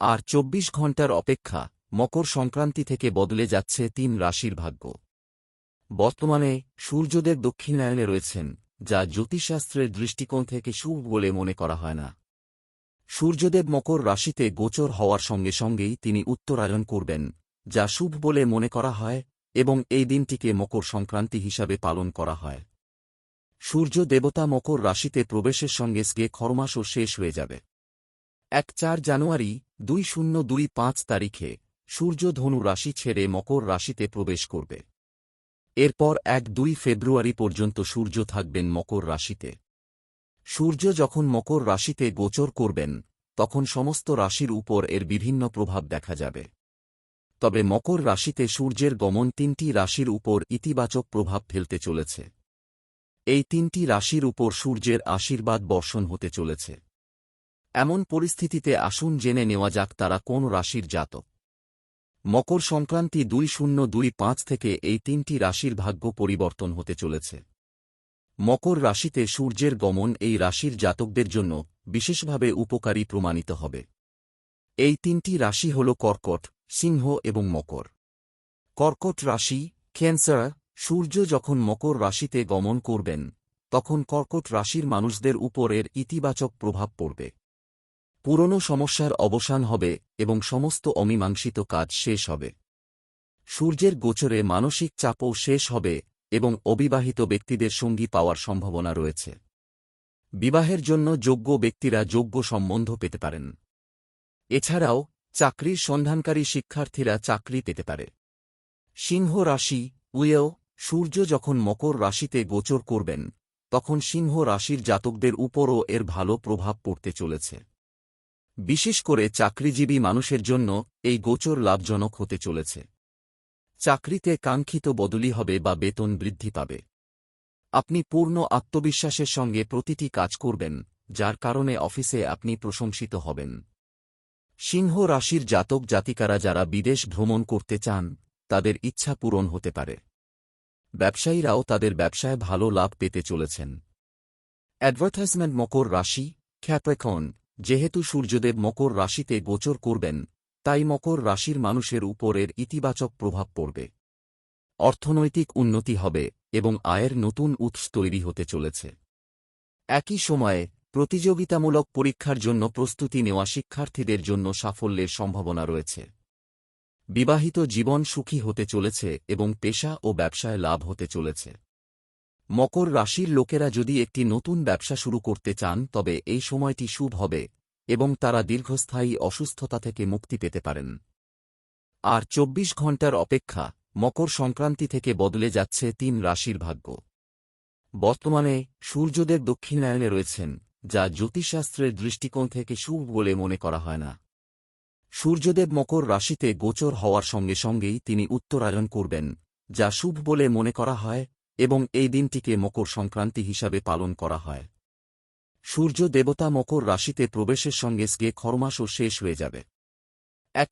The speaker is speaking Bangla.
আর চব্বিশ ঘণ্টার অপেক্ষা মকর সংক্রান্তি থেকে বদলে যাচ্ছে তিন রাশির ভাগ্য। বর্তমানে সূর্যদেব দক্ষিণায়নে রয়েছেন, যা জ্যোতিষশাস্ত্রের দৃষ্টিকোণ থেকে শুভ বলে মনে করা হয় না। সূর্যদেব মকর রাশিতে গোচর হওয়ার সঙ্গে সঙ্গেই তিনি উত্তরায়ণ করবেন, যা শুভ বলে মনে করা হয় এবং এই দিনটিকে মকর সংক্রান্তি হিসাবে পালন করা হয়। সূর্য দেবতা মকর রাশিতে প্রবেশের সঙ্গে স্গে খরমাসও শেষ হয়ে যাবে। এক চার জানুয়ারি দুই শূন্য দুই পাঁচ তারিখে সূর্য ধনু রাশি ছেড়ে মকর রাশিতে প্রবেশ করবে। এরপর এক দুই ফেব্রুয়ারি পর্যন্ত সূর্য থাকবেন মকর রাশিতে। সূর্য যখন মকর রাশিতে গোচর করবেন, তখন সমস্ত রাশির উপর এর বিভিন্ন প্রভাব দেখা যাবে। তবে মকর রাশিতে সূর্যের গমন তিনটি রাশির উপর ইতিবাচক প্রভাব ফেলতে চলেছে। এই তিনটি রাশির উপর সূর্যের আশীর্বাদ বর্ষণ হতে চলেছে। এমন পরিস্থিতিতে আসুন জেনে নেওয়া যাক তারা কোন রাশির জাতক। মকর সংক্রান্তি দুই শূন্য দুই পাঁচ থেকে এই তিনটি রাশির ভাগ্য পরিবর্তন হতে চলেছে। মকর রাশিতে সূর্যের গমন এই রাশির জাতকদের জন্য বিশেষভাবে উপকারী প্রমাণিত হবে। এই তিনটি রাশি হল কর্কট, সিংহ এবং মকর। কর্কট রাশি, ক্যান্সার, সূর্য যখন মকর রাশিতে গমন করবেন, তখন কর্কট রাশির মানুষদের উপরের ইতিবাচক প্রভাব পড়বে। পুরনো সমস্যার অবসান হবে এবং সমস্ত অমীমাংসিত কাজ শেষ হবে। সূর্যের গোচরে মানসিক চাপও শেষ হবে এবং অবিবাহিত ব্যক্তিদের সঙ্গী পাওয়ার সম্ভাবনা রয়েছে। বিবাহের জন্য যোগ্য ব্যক্তিরা যোগ্য সম্বন্ধ পেতে পারেন। এছাড়াও, চাকরির সন্ধানকারী শিক্ষার্থীরা চাকরি পেতে পারে। সিংহ রাশি উয়েও সূর্য যখন মকর রাশিতে গোচর করবেন, তখন সিংহ রাশির জাতকদের উপরও এর ভালো প্রভাব পড়তে চলেছে। বিশেষ করে চাকরিজীবী মানুষের জন্য এই গোচর লাভজনক হতে চলেছে। চাকরিতে কাঙ্ক্ষিত বদলি হবে বা বেতন বৃদ্ধি পাবে। আপনি পূর্ণ আত্মবিশ্বাসের সঙ্গে প্রতিটি কাজ করবেন, যার কারণে অফিসে আপনি প্রশংসিত হবেন। সিংহ রাশির জাতক জাতিকারা যারা বিদেশ ভ্রমণ করতে চান, তাদের ইচ্ছা পূরণ হতে পারে। ব্যবসায়ীরাও তাদের ব্যবসায় ভালো লাভ পেতে চলেছেন। অ্যাডভার্টাইজমেন্ট মকর রাশি খ্যাপ্রেখন যেহেতু সূর্যদেব মকর রাশিতে গোচর করবেন, তাই মকর রাশির মানুষের উপরের ইতিবাচক প্রভাব পড়বে। অর্থনৈতিক উন্নতি হবে এবং আয়ের নতুন উৎস তৈরি হতে চলেছে। একই সময়ে প্রতিযোগিতামূলক পরীক্ষার জন্য প্রস্তুতি নেওয়া শিক্ষার্থীদের জন্য সাফল্যের সম্ভাবনা রয়েছে। বিবাহিত জীবন সুখী হতে চলেছে এবং পেশা ও ব্যবসায় লাভ হতে চলেছে। মকর রাশির লোকেরা যদি একটি নতুন ব্যবসা শুরু করতে চান, তবে এই সময়টি শুভ হবে এবং তারা দীর্ঘস্থায়ী অসুস্থতা থেকে মুক্তি পেতে পারেন। আর চব্বিশ ঘণ্টার অপেক্ষা মকর সংক্রান্তি থেকে বদলে যাচ্ছে তিন রাশির ভাগ্য। বর্তমানে সূর্যদেব দক্ষিণায়নে রয়েছেন, যা জ্যোতিষশাস্ত্রের দৃষ্টিকোণ থেকে শুভ বলে মনে করা হয় না। সূর্যদেব মকর রাশিতে গোচর হওয়ার সঙ্গে সঙ্গেই তিনি উত্তরায়ণ করবেন, যা শুভ বলে মনে করা হয় এবং এই দিনটিকে মকর সংক্রান্তি হিসাবে পালন করা হয়। সূর্য দেবতা মকর রাশিতে প্রবেশের সঙ্গে স্গে খরমাসও শেষ হয়ে যাবে। এক